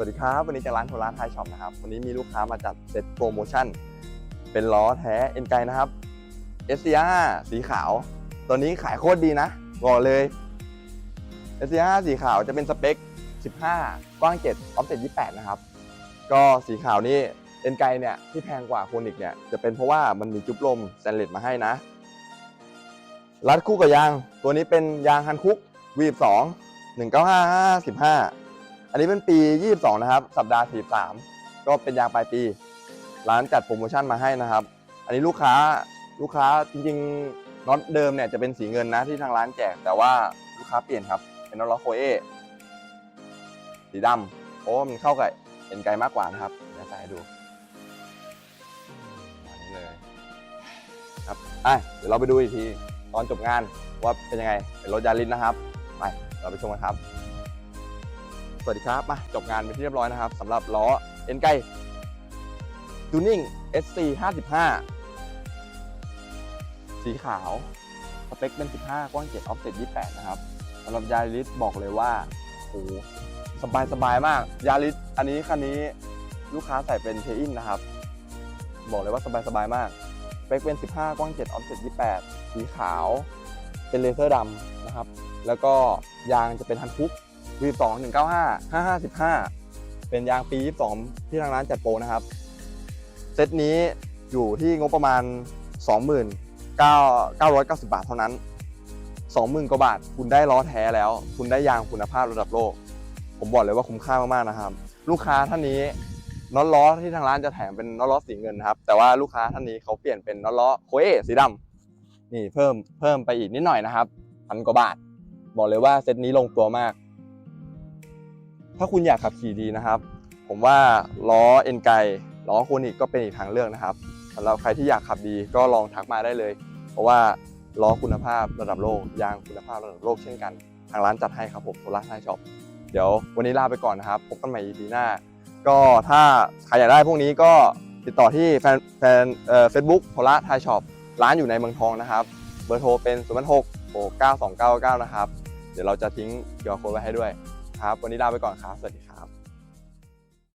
สวัสดีครับ วันนี้จากร้านโทรร้านไทยช็อปนะครับ วันนี้มีลูกค้ามาจัดเซ็ตโปรโมชั่น เป็นล้อแท้เอ็นไกนะครับ SCR สีขาว ตัวนี้ขายโคตรดีนะบอกเลย SCR สีขาวจะเป็นสเปค 15 กว้าง 7 ออฟเซ็ต28 นะครับ ก็สีขาวนี่เอ็นไกเนี่ยที่แพงกว่าโคนิกเนี่ยจะเป็นเพราะว่ามันมีจุ๊บลมสแตนเลสมาให้นะ รัดคู่กับยาง ตัวนี้เป็นยางฮันคุก V2 195 15 อันนี้เป็นปี 22 นะครับ สัปดาห์ 43 ก็เป็นยางปลายปี ร้านจัดโปรโมชั่นมาให้นะครับ อันนี้ลูกค้าลูกค้าจริงๆน็อตเดิมเนี่ยจะเป็นสีเงินนะที่ทางร้านแจก แต่ว่าลูกค้าเปลี่ยนครับ เป็นน็อตล้อโคเอสีดำเพราะว่ามันเข้ากับเอ็นไกมากกว่านะครับเดี๋ยวใส่ให้ดูอันนี้เลยครับอะเดี๋ยวเราไปดูอีกที ตอนจบงานว่าเป็นยังไงเป็นรถยาริสนะครับไปเราไปชมกันครับ วัสดีครับ มาจบงานเป็นที่เรียบร้อยนะครับสำหรับล้อเอ็นไกจูนิ่ง SC 55สีขาว สเปคเป็น 15 กว้าง 7 ออฟเซ็ต28 นะครับสำหรับยาริสบอกเลยว่าโอ้โหสบายสบายมากยาริสอันนี้คันนี้ลูกค้าใส่เป็นเทอินนะครับ บอกเลยว่าสบายสบายมากสเปคเป็น 15 กว้าง 7 ออฟเซ็ต28 สีขาว เป็นเลเซอร์ดำนะครับ แล้วก็ยางจะเป็นฮันคุก V2 195 5515เป็นยางปี22ที่ทางร้านจัดโปรนะครับ เซตนี้อยู่ที่งบประมาณ29,990บาทเท่านั้น20,000กว่าบาท คุณได้ล้อแท้แล้ว คุณได้ยางคุณภาพระดับโลก ผมบอกเลยว่าคุ้มค่ามากๆนะครับ ลูกค้าท่านนี้น็อตล้อที่ทางร้านจะแถมเป็นน็อตล้อสีเงินนะครับ แต่ว่าลูกค้าท่านนี้เขาเปลี่ยนเป็นน็อตล้อโคเอสีดำนี่เพิ่มเพิ่มไปอีกนิดหน่อยนะครับพันกว่าบาท บอกเลยว่าเซตนี้ลงตัวมาก ถ้าคุณอยากขับขี่ดีนะครับ ผมว่าล้อเอ็นไกล้อโคนิกก็เป็นอีกทางเลือกนะครับสำหรับใครที่อยากขับดีก็ลองทักมาได้เลย เพราะว่าล้อคุณภาพระดับโลกยางคุณภาพระดับโลกเช่นกัน ทางร้านจัดให้ครับผมโซล่าไทช็อปเดี๋ยววันนี้ลาไปก่อนนะครับพบกันใหม่ EP หน้า ก็ถ้าใครอยากได้พวกนี้ก็ติดต่อที่แฟนแฟนเฟซบุ๊กโพล่าไทช็อปร้านอยู่ในเมืองทองนะครับ เบอร์โทรเป็น 0 6 6 9 2 9 9 นะครับ เดี๋ยวเราจะทิ้งยอโค้ดไว้ให้ด้วย ครับ วันนี้ลาไปก่อนครับ สวัสดีครับ